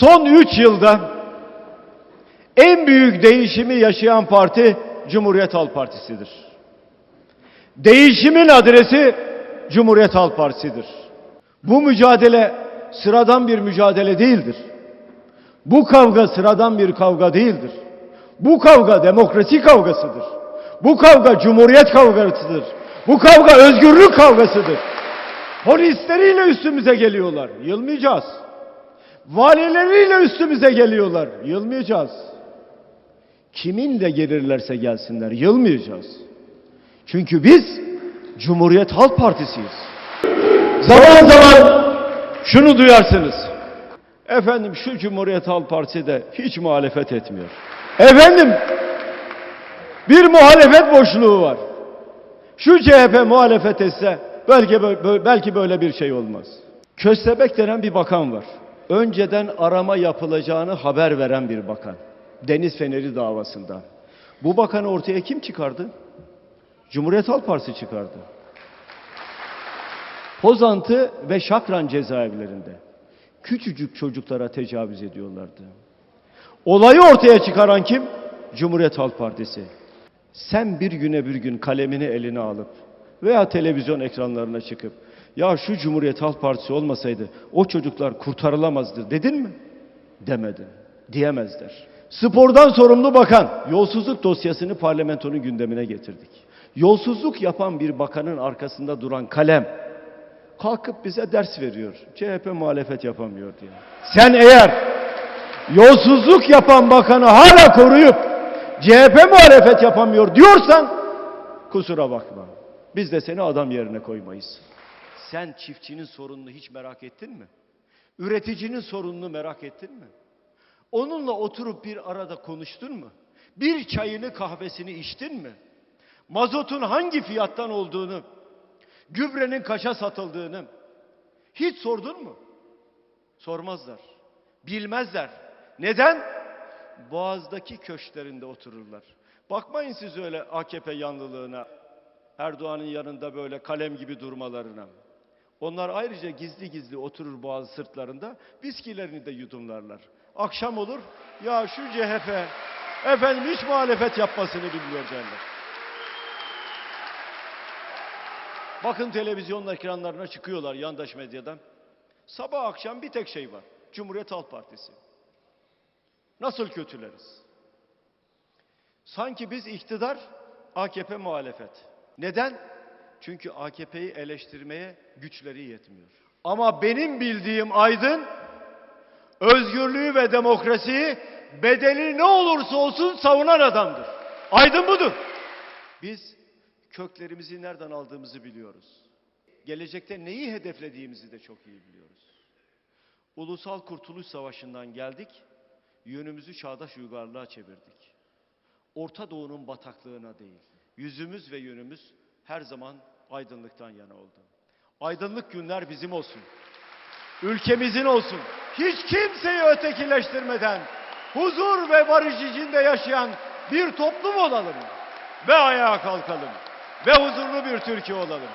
Son 3 yılda en büyük değişimi yaşayan parti Cumhuriyet Halk Partisi'dir. Değişimin adresi Cumhuriyet Halk Partisi'dir. Bu mücadele sıradan bir mücadele değildir. Bu kavga sıradan bir kavga değildir. Bu kavga demokrasi kavgasıdır. Bu kavga cumhuriyet kavgasıdır. Bu kavga özgürlük kavgasıdır. Polisleriyle üstümüze geliyorlar. Yılmayacağız. Valileriyle üstümüze geliyorlar. Yılmayacağız. Kiminle gelirlerse gelsinler. Yılmayacağız. Çünkü biz Cumhuriyet Halk Partisi'yiz. Zaman zaman şunu duyarsınız. Efendim şu Cumhuriyet Halk Partisi de hiç muhalefet etmiyor. Efendim bir muhalefet boşluğu var. Şu CHP muhalefet etse belki bö- belki böyle bir şey olmaz. Köstebek denen bir bakan var. Önceden arama yapılacağını haber veren bir bakan. Deniz Feneri davasında. Bu bakanı ortaya kim çıkardı? Cumhuriyet Halk Partisi çıkardı. Pozantı ve Şakran cezaevlerinde küçücük çocuklara tecavüz ediyorlardı. Olayı ortaya çıkaran kim? Cumhuriyet Halk Partisi. Sen bir güne bir gün kalemini eline alıp veya televizyon ekranlarına çıkıp ya şu Cumhuriyet Halk Partisi olmasaydı o çocuklar kurtarılamazdı dedin mi? Demedin. Diyemezler. Spordan sorumlu bakan yolsuzluk dosyasını parlamentonun gündemine getirdik. Yolsuzluk yapan bir bakanın arkasında duran kalem kalkıp bize ders veriyor. CHP muhalefet yapamıyor diye. Sen eğer yolsuzluk yapan bakanı hala koruyup CHP muhalefet yapamıyor diyorsan kusura bakma. Biz de seni adam yerine koymayız. Sen çiftçinin sorununu hiç merak ettin mi? Üreticinin sorununu merak ettin mi? Onunla oturup bir arada konuştun mu? Bir çayını kahvesini içtin mi? Mazotun hangi fiyattan olduğunu, gübrenin kaça satıldığını hiç sordun mu? Sormazlar. Bilmezler. Neden? Boğaz'daki köşklerinde otururlar. Bakmayın siz öyle AKP yanlılığına, Erdoğan'ın yanında böyle kalem gibi durmalarına. Onlar ayrıca gizli gizli oturur boğaz sırtlarında, viskilerini de yudumlarlar. Akşam olur, ya şu CHP, efendim hiç muhalefet yapmasını bilmiyor derler. Bakın televizyon ekranlarına çıkıyorlar yandaş medyadan. Sabah akşam bir tek şey var. Cumhuriyet Halk Partisi. Nasıl kötüleriz? Sanki biz iktidar, AKP muhalefet. Neden? Çünkü AKP'yi eleştirmeye güçleri yetmiyor. Ama benim bildiğim aydın, özgürlüğü ve demokrasiyi bedeli ne olursa olsun savunan adamdır. Aydın budur. Biz köklerimizi nereden aldığımızı biliyoruz. Gelecekte neyi hedeflediğimizi de çok iyi biliyoruz. Ulusal Kurtuluş Savaşı'ndan geldik, yönümüzü çağdaş uygarlığa çevirdik. Orta Doğu'nun bataklığına değil, yüzümüz ve yönümüz her zaman aydınlıktan yana oldu. Aydınlık günler bizim olsun. Ülkemizin olsun. Hiç kimseyi ötekileştirmeden huzur ve barış içinde yaşayan bir toplum olalım ve ayağa kalkalım ve huzurlu bir Türkiye olalım.